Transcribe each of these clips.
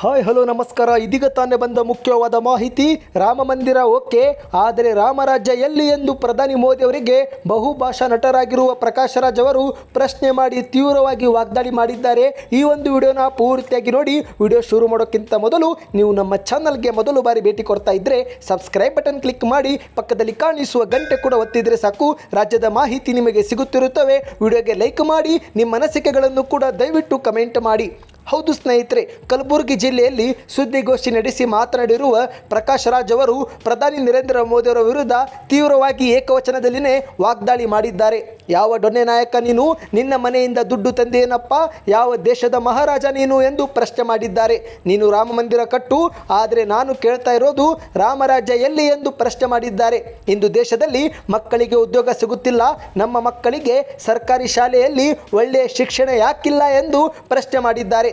Hi, hello, ನಮಸ್ಕಾರ. ಇದೀಗ ತಾನೇ ಬಂದ ಮುಖ್ಯವಾದ ಮಾಹಿತಿ. ರಾಮ ಮಂದಿರ ಓಕೆ. ಆದರೆ ರಾಮರಾಜ್ಯ ಎಲ್ಲಿ ಎಂದು ಪ್ರಧಾನಿ ಮೋದಿ ಅವರಿಗೆ ಬಹುಭಾಷಾ ನಟರಾಗಿರುವ ಪ್ರಕಾಶ್ ರಾಜ್ ಅವರು ಪ್ರಶ್ನೆ ಮಾಡಿ ತೀವ್ರವಾಗಿ ವಾಗ್ದಾಳಿ ಮಾಡಿದ್ದಾರೆ. ಈ ಒಂದು ವಿಡಿಯೋನ ಪೂರ್ತಿಯಾಗಿ ನೋಡಿ. ವಿಡಿಯೋ ಶುರು ಮಾಡೋಕ್ಕಿಂತ ಮೊದಲು ನೀವು ನಮ್ಮ ಚಾನಲ್ಗೆ ಮೊದಲು ಬಾರಿ ಭೇಟಿ ಕೊಡ್ತಾ ಇದ್ದರೆ ಸಬ್ಸ್ಕ್ರೈಬ್ ಬಟನ್ ಕ್ಲಿಕ್ ಮಾಡಿ, ಪಕ್ಕದಲ್ಲಿ ಕಾಣಿಸುವ ಗಂಟೆ ಕೂಡ ಒತ್ತಿದರೆ ಸಾಕು. ರಾಜ್ಯದ ಮಾಹಿತಿ ನಿಮಗೆ ಸಿಗುತ್ತಿರುತ್ತವೆ. ವಿಡಿಯೋಗೆ ಲೈಕ್ ಮಾಡಿ, ನಿಮ್ಮ ಅನಿಸಿಕೆಗಳನ್ನು ಕೂಡ ದಯವಿಟ್ಟು ಕಮೆಂಟ್ ಮಾಡಿ. ಹೌದು ಸ್ನೇಹಿತರೆ, ಕಲಬುರಗಿ ಜಿಲ್ಲೆಯಲ್ಲಿ ಸುದ್ದಿಗೋಷ್ಠಿ ನಡೆಸಿ ಮಾತನಾಡಿರುವ ಪ್ರಕಾಶ್ ರಾಜ್ ಅವರು, ಪ್ರಧಾನಿ ನರೇಂದ್ರ ಮೋದಿ ಅವರ ವಿರುದ್ಧ ತೀವ್ರವಾಗಿ ಏಕವಚನದಲ್ಲಿನೇ ವಾಗ್ದಾಳಿ ಮಾಡಿದ್ದಾರೆ. ಯಾವ ಡೊನ್ನೆ ನಾಯಕ ನೀನು, ನಿನ್ನ ಮನೆಯಿಂದ ದುಡ್ಡು ತಂದೇನಪ್ಪ ಯಾವ ದೇಶದ ಮಹಾರಾಜ ನೀನು ಎಂದು ಪ್ರಶ್ನೆ ಮಾಡಿದ್ದಾರೆ. ನೀನು ರಾಮ ಮಂದಿರ ಕಟ್ಟು, ಆದರೆ ನಾನು ಕೇಳ್ತಾ ಇರೋದು ರಾಮರಾಜ್ಯ ಎಲ್ಲಿ ಎಂದು ಪ್ರಶ್ನೆ ಮಾಡಿದ್ದಾರೆ. ಇಂದು ದೇಶದಲ್ಲಿ ಮಕ್ಕಳಿಗೆ ಉದ್ಯೋಗ ಸಿಗುತ್ತಿಲ್ಲ, ನಮ್ಮ ಮಕ್ಕಳಿಗೆ ಸರ್ಕಾರಿ ಶಾಲೆಯಲ್ಲಿ ಒಳ್ಳೆಯ ಶಿಕ್ಷಣ ಯಾಕಿಲ್ಲ ಎಂದು ಪ್ರಶ್ನೆ ಮಾಡಿದ್ದಾರೆ.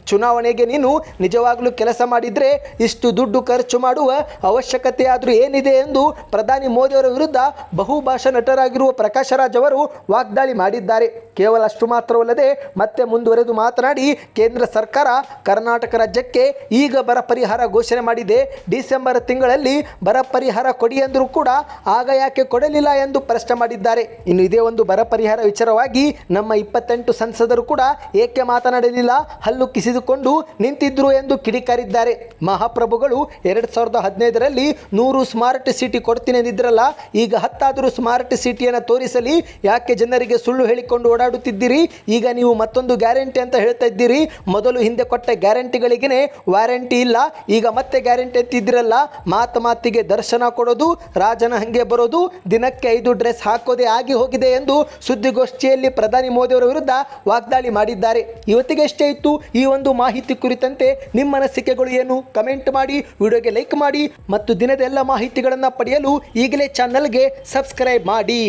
ಚುನಾವಣೆಗೆ ನೀನು ನಿಜವಾಗಲೂ ಕೆಲಸ ಮಾಡಿದರೆ ಇಷ್ಟು ದುಡ್ಡು ಖರ್ಚು ಮಾಡುವ ಅವಶ್ಯಕತೆ ಆದರೂ ಏನಿದೆ ಎಂದು ಪ್ರಧಾನಿ ಮೋದಿಯವರ ವಿರುದ್ಧ ಬಹುಭಾಷಾ ನಟರಾಗಿರುವ ಪ್ರಕಾಶ್ ರಾಜ್ ಅವರು ವಾಗ್ದಾಳಿ ಮಾಡಿದ್ದಾರೆ. ಕೇವಲ ಅಷ್ಟು ಮಾತ್ರವಲ್ಲದೆ ಮತ್ತೆ ಮುಂದುವರೆದು ಮಾತನಾಡಿ ಕೇಂದ್ರ ಸರ್ಕಾರ ಕರ್ನಾಟಕ ರಾಜ್ಯಕ್ಕೆ ಈಗ ಬರ ಪರಿಹಾರ ಘೋಷಣೆ ಮಾಡಿದೆ. ಡಿಸೆಂಬರ್ ತಿಂಗಳಲ್ಲಿ ಬರ ಪರಿಹಾರ ಕೊಡಿ ಎಂದರೂ ಕೂಡ ಆಗ ಯಾಕೆ ಕೊಡಲಿಲ್ಲ ಎಂದು ಪ್ರಶ್ನೆ ಮಾಡಿದ್ದಾರೆ. ಇನ್ನು ಇದೇ ಒಂದು ಬರ ಪರಿಹಾರ ವಿಚಾರವಾಗಿ ನಮ್ಮ ಇಪ್ಪತ್ತೆಂಟು ಸಂಸದರು ಕೂಡ ಏಕೆ ಮಾತನಾಡಲಿಲ್ಲ? ಹಲ್ಲು ಕಿಸಿದುಕೊಂಡು ನಿಂತಿದ್ರು ಎಂದು ಕಿಡಿಕಾರಿದ್ದಾರೆ. ಮಹಾಪ್ರಭುಗಳು ಎರಡು ಸಾವಿರದ ಹದಿನೈದರಲ್ಲಿ ನೂರು ಸ್ಮಾರ್ಟ್ ಸಿಟಿ ಕೊಡ್ತೀನಿ ಎಂದಿದ್ರಲ್ಲ ಈಗ ಹತ್ತಾದರೂ ಸ್ಮಾರ್ಟ್ ಸಿಟಿಯನ್ನು ತೋರಿಸಲಿ, ಯಾಕೆ ಜನರಿಗೆ ಸುಳ್ಳು ಹೇಳಿಕೊಂಡು ಓಡಾಡುತ್ತಿದ್ದೀರಿ? ಈಗ ನೀವು ಮತ್ತೊಂದು ಗ್ಯಾರಂಟಿ ಅಂತ ಹೇಳ್ತಾ ಇದ್ದೀರಿ. ಮೊದಲು ಹಿಂದೆ ಕೊಟ್ಟ ಗ್ಯಾರಂಟಿಗಳಿಗೇ ವಾರಂಟಿ ಇಲ್ಲ, ಈಗ ಮತ್ತೆ ಗ್ಯಾರಂಟಿ ಅಂತಿದ್ದೀರಲ್ಲ ಮಾತು ಮಾತಿಗೆ ದರ್ಶನ ಕೊಡೋದು, ರಾಜನ ಹಂಗೆ ಬರೋದು, ದಿನಕ್ಕೆ ಐದು ಡ್ರೆಸ್ ಹಾಕೋದೇ ಆಗಿ ಹೋಗಿದೆ ಎಂದು ಸುದ್ದಿಗೋಷ್ಠಿಯಲ್ಲಿ ಪ್ರಧಾನಿ ಮೋದಿಯವರ ವಿರುದ್ಧ ವಾಗ್ದಾಳಿ ಮಾಡಿದ್ದಾರೆ. ಇವತ್ತಿಗೆ ಎಷ್ಟೇ ಇತ್ತು, ಈ ಒಂದು ಮಾಹಿತಿ ಕುರಿತಂತೆ ನಿಮ್ಮ ಅನಿಸಿಕೆಗಳು ಏನು? ಕಮೆಂಟ್ ಮಾಡಿ, ವಿಡಿಯೋಗೆ ಲೈಕ್ ಮಾಡಿ ಮತ್ತು ದಿನದ ಎಲ್ಲ ಮಾಹಿತಿಗಳನ್ನು ಪಡೆಯಲು ಈಗಲೇ ಚಾನಲ್ಗೆ ಸಬ್ಸ್ಕ್ರೈಬ್ ಮಾಡಿ.